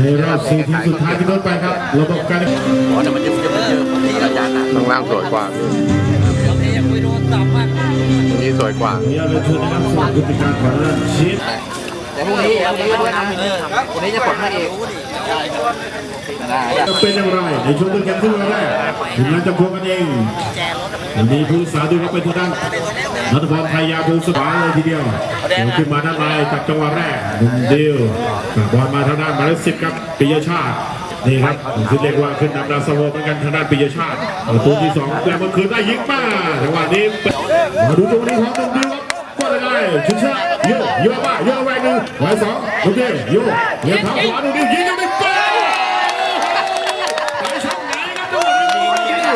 ในรอบสี่ทีมสุดท้ายที่ลดไปครับระบบการอ๋อแต่มันจะจะมันเยอะที่อาจารย์อะข้างล่างสวยกว่าพี่สวยกว่าเยาวชนนะครับสำหรับพฤติการของด้านชีสแต่ พรุ่งนี้พรุ่งนี้ด้วยนะพรุ่งนี้จะผลให้เองได้จะเป็นอย่างไรในช่วงต้นเกมครึ่งแรกทีมงานจะพวงกันเองวันนี้ผู้สาดูครับเป็นทางด้านนัทพรไทยยาภูสบายเลยทีเดียวเดินขึ้นมาด้านในกับจังหวะแรกหนุ่มเดียวบอลมาทางด้านมาเลสิบครับปิยชาตินี่ครับคือเรียกว่าขึ้นนำดาวสโวเหมือนกันทางด้านปิยชาติประตูที่สองแต่เมื่อคืนได้ยิงมาจังหวะนี้มาดูตรงนี้ของหนุ่มเดียว ครับก็ได้ไงชุดเชือกโยกโยกมาโยกแหวกหนึ่งไว้สองหนุ่มเดียวโยกเลี้ยงเท้าขวาหนุ่มเดียวยิงยังไม่เปิดไปช่องไหนครับทุกค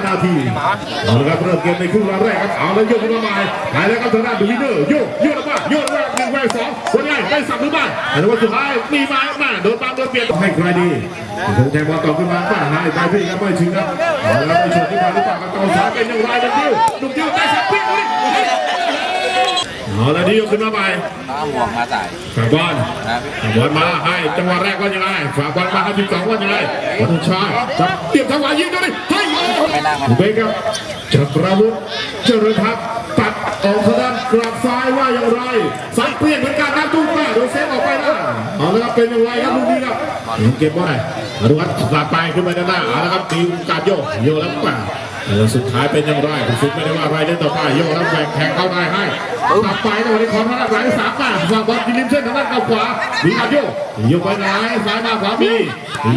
นนาทีเอาละครับเริ่มเกมในครึ่งแรกครับเอาแล้วโยกขึ้นมาใหม่ไปแล้วครับทางด้านดูวินเนอร์โยกโยกแล้วว่าโยกแล้วหนึ่งแหวกสองคน ใหญ่ได้สับหรือไม่แต่ว่าสุดท้ายมีมามาโดนปังโดนเปลี่ยนให้ใครดีคงแทงบอลต่อขึ้นมาป้าหายไปพี่ครับไม่ถึงครับเอาละไม่ชนขึ้นมาหรือเปล่าครับต่อสายเป็นอย่างไรดุดิวดุดิวได้สับพี่เลยเอาละนี่ยกขึ้นมาใหม่ตาหมวกมาใส่ฝากบอลนะฝากบอลมาให้จังหวะแรกว่ายังไงฝากบอลมาให้ที่สองว่ายังไงวัฒนชาจับเตรียมจังหวะยิงด้วยเฮ้ยไม่นั่งมาเบคครับจักรวุฒิเจริญทัพ ตัดออกทางด้านกลับซ้ายว่าอย่างไรซ้ายเปลี่ยนเหมือนกันนะตุ้งป้าโดนเซฟออกไปนะเอาละครับเป็นอย่างไรครับลูกนี้ครับยังเก็บไว้อนุวัฒน์สาดไปขึ้นไปด้านหน้าเอาละครับตีการโยกโยกแล้วป่าแล้วสุดท้ายเป็นอย่างไรคุณฟุกไม่ได้ว่าอะไรเล่นต่อไปโยกแล้วแหวกแทงเข้าได้ให้ตัดไปในวันนี้ของทางด้านหลังสามป่าฝากบอลกินริมเส้นทางด้านขวามีการโยกโยกไปไหนซ้ายมาขวามี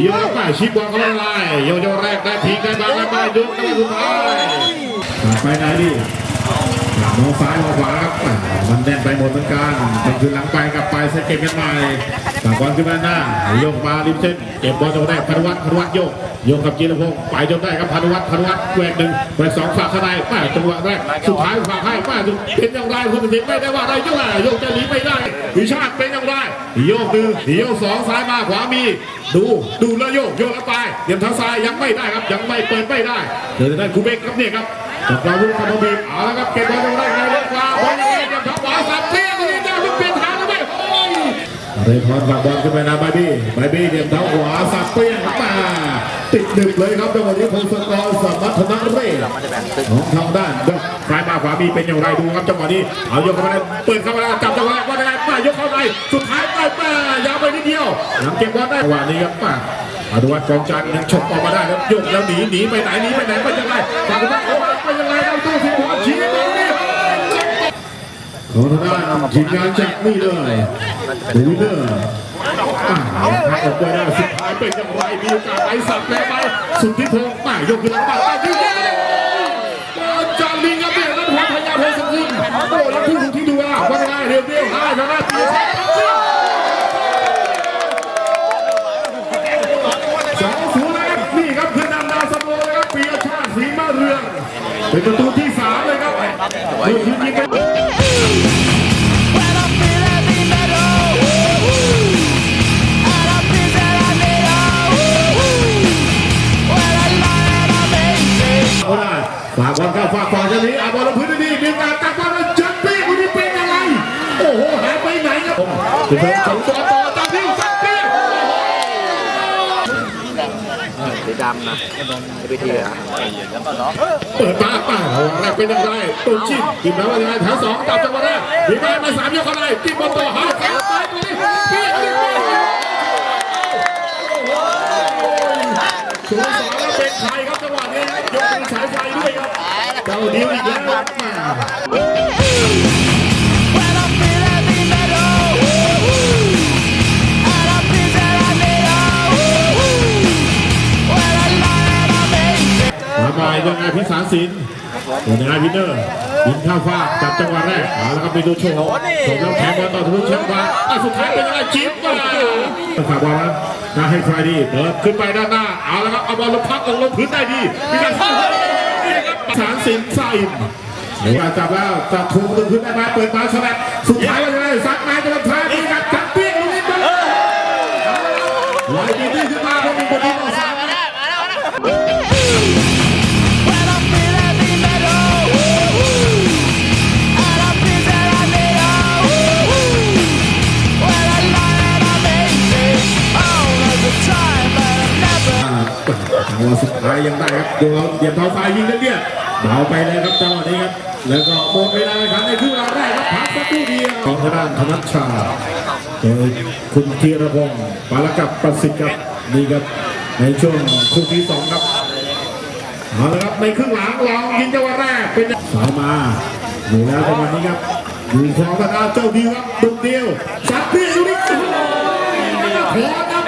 โยกแล้วป่าชิบบอลเข้าไปโยกโยกแรกได้ทีได้บางได้บ้างยกแล้วสุดท้ายไปไหนดิ มองซ้ายมองขวาครับมันแน่นไปหมดเหมือนกันเป็นคืนหลังไปกลับไปเซตเกมกันใหม่ฝากบอลขึ้นมาหน้าโยกมาริมเส้นเก็บบอลจนได้พานุวัฒน์พานุวัฒน์โยกโยกกับจีรพงศ์ไปจนได้ครับพานุวัฒน์พานุวัฒน์แหวกหนึ่งแหวกสองฝากข้างในป้าจังหวะแรกสุดท้ายฝากให้ป้าเป็นอย่างไรคุณตัดสินไม่ได้ว่าอะไรโยกโยกจะหนีไม่ได้วิชาติเป็นอย่างไรโยกหนึ่งโยกสองซ้ายมาขวามี ดูดูแล้วโยกโยกแล้วไปเดียวทางซ้ายยังไม่ได้ครับยังไม่เปิดไม่ได้เดี๋ยวจะได้คูเบกครับเนี่ยครับ จากเราลูกคาร์บีเอาละครับเก็บบอลตรงแรกในเลี้ยงขวาบอลยังไงเก็บท็อปขวาสับเตี้ยตรงนี้เจ้าลูกเปลี่ยนทางแล้วไหมโอ้ยเรย์พรฝากบอลขึ้นไปนะบายบี้บายบี้เก็บเท้าขวาสับเปี้ยงมาติดหนึบเลยครับจังหวะนี้พงศกรสมัทนาเรศมันจะแบ่งตึกของทางด้านยกซ้ายมาขวามีเป็นอย่างไรดูครับจังหวะนี้เอายกเข้ามาได้เปิดเข้ามาแล้วจับจังหวะแรกว่ายังไงป้ายกเข้าไปสุดท้ายป้ายป้ายาวไปนิดเดียวหลังเก็บบอลได้จังหวะนี้ครับป้าอนุวัฒน์กองจันทร์ยังฉกออกมาได้ครับยกแล้วหนีหนีไปไหนหนีไปไหนไปยังไงฝากกันโอ้ ของทางด้านทีมงานจากนี่เลยดูวิเนอร์อออกไปได้สุดท้ายเป็นอย่างไรมีโอกาสไหลสับแพ้ไปสุดที่พงษ์ป้ายกขึ้นหลังบ้านป้ายยิงได้จางลิงครับเนี่ยนัทวัฒน์พยาเพชรสกุลโอ้แล้วผู้ที่ดูอะว่าไงเรียวเรียวให้ทางด้านปีสองศูนย์นะครับนี่ครับคือนำดาวซัมนะครับปีชาติศรีมาเรืองเป็นประตูที่ ฝากบอลเข้าฝากฝั่งเจ้านี้เอาบอลลงพื้นดีมีการตักบอลแล้วจัดปีคนนี้เป็นยังไงโอ้โหหายไปไหนครับจะเป็นสองตัวต่อตามที่สักปี สีดำนะจะไปทีอะเปิดมาป้าแรกเป็นยังไงตุนชิดกินแล้วว่ายังไงแถวสองจับจังหวะแรกมีไปมาสามยกเข้าได้จิ้มบนต่อหาแถว สารสินเป็นไงวินเนอร์ยิงข้าวฟากจับจังหวะแรกเอาละครับไปดูโชว์ผมแล้วแข่งบอลต่อทะลุเชือกมาอะสุดท้ายเป็นยังไงจิ๊บมาฝากบอลนะนะให้ใครดีเปิดขึ้นไปด้านหน้าเอาละครับเอาบอลลงพักลงลงพื้นได้ดีมีการเข้านี่ครับสารสินใส่เดี๋ยวจับแล้วจับถูกลงพื้นได้ไหมเปิดมาฉลับสุดท้ายเป็นยังไงซัดนาจะมาท้ ยยังได้ครับดูเอาเหยียบเท้าซ้ายยิงเลี่ยๆเบาไปเลยครับจังหวะนี้ครับ แล้วก็หมดเวลาครับในครึ่งเวลาแรกครับพักสักครู่เดียวของทางด้านธนัชชาโดยคุณธีรพงศ์ปาลกับประสิทธิ์ครับนี่ครับในช่วงคู่ที่สองครับเอาละครับในครึ่งหลังลองยิงจังหวะแรกเป็นสาวมาดูแล้วจังหวะนี้ครับดูของทางด้านเจ้าดิวครับดุเดียวสัดเปี้ยดูนี่โอ้โห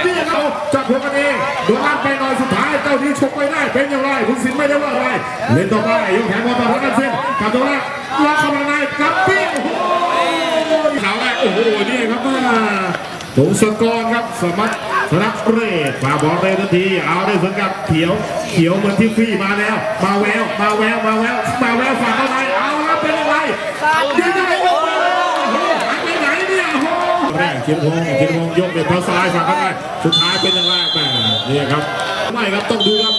ขอน้ำเปี้ยเขาจับหัวกันเองโดนลั่นไปหน่อยสุดท้ายเจ้าดิวชกไม่ได้เป็นอย่างไรคุณสินไม่ได้ว่าอะไรเล่นต่อไปยกแขนมาต่อทางด้านเส้นกับตัวแรกล็อกเข้ามาในกับเปี้ยโอ้โหขาวแรกโอ้โหนี่ครับมาตงสกรครับสมัติธนเรศฝาบอลเลยทันทีเอาได้สวนกับเขียวเขียวเหมือนที่ฟรีมาแล้ว มาแววมาแววมาแววมาแววฝากเข้าไปเอาแล้วเป็นอะไรยิงได้โอ้โหหายไปไหนเนี่ยโอ้โหแร กเขียนพงศ์เขียนพงศ์ยกเด็ดเท้าซ้ายฝากเข้าไปสุดท้ายเป็นอย่างไรแม่นี่ครับไม่ครับต้องดูครับ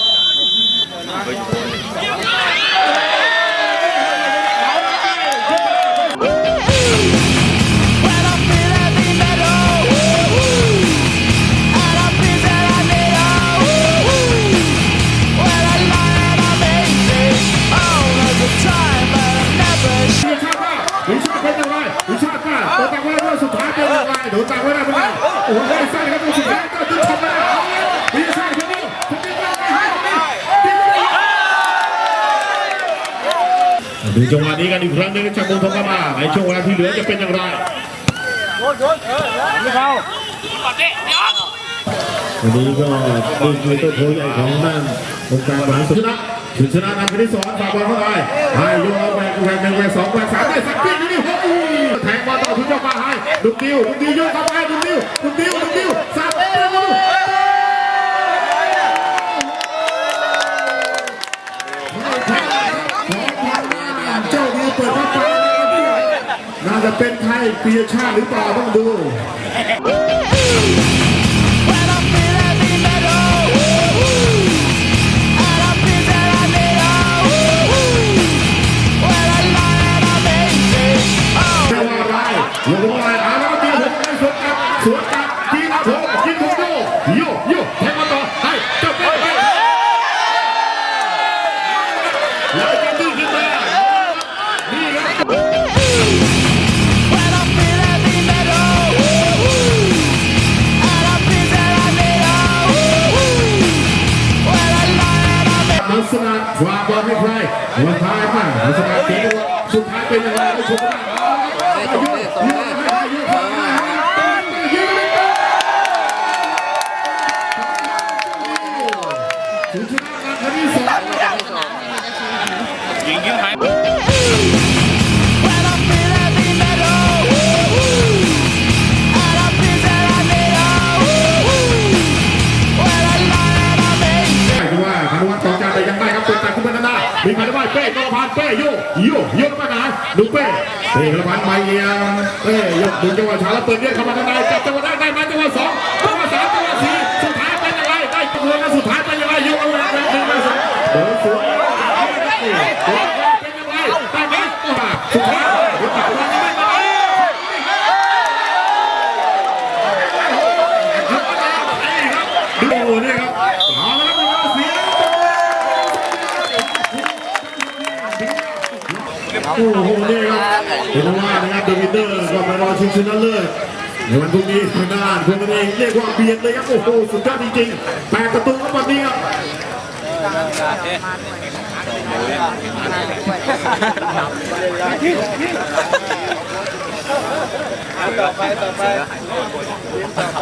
ดูจังหวะนี้กันอีกครั้งนึงจากมงทองกามาในช่วงเวลาที่เหลือจะเป็นอย่างไรวันนี้ก็นี่คือตัวโผใหญ่ของด้านองการบริหารส่วนชนะถึงชนะนำคณิตสอนฝากบอลเข้าไปให้โยนเอาแหวกแหวกหนึ่งแหวกสองแหวกสามได้สักทีนี่โอ้ยแทงบอลต่อถึงเจ้าฟ้าให้ลูกดิวลูกดิวโยนเข้าไปลูกดิวลูกดิวลูกดิว จะเป็นไทยปีชาติหรือเปล่าต้องดู When I feel heavy metal, and I feel that I need a When I lie and I'm aching all ไม่ว่าอะไรยกอะไรอาแล้วก็ตีหัวไปสวนกลับสวนกับยิงโถยิงโถโย ษณาวางบอลให้ใครวัวท้ายมาลักษณะเกมสุดท้ายเป็นยังไงไปชมกันอายุยืนให้อายุเข้ามถึงชนะนาทีที่สอง When เป้โยโยโยกมาไหนดูเป้เป้กรพันธ์มาเอียงเป้ยกดึงจังหวะช้าแล้วเปิดเรียกเข้ามาทางในจับจังหวะได้ได้มาจังหวะสองจังหวะสามจังหวะสี่สุดท้ายเป็นยังไงได้ตัวแล้วสุดท้ายเป็นยังไงยกเอาแล้วหนึ่งมาสองเดินสวนเป็นยังไงได้ไหมสุดท้ายหัวตัดวันยังไม่มาดูนี่ครับเอาแล้วครับเสีย โอ้โหนี่ครับเป็นว่านะครับเดวิดเดอร์ก็มารอชิงชนะเลิศในวันพรุ่งนี้ทางด้านพวกกันเองเรียกว่าเบียดเลยครับโอ้โหสุดยอดจริงๆแปดประตูครับวันนี้ครับต่อไปต่อไปต่อไป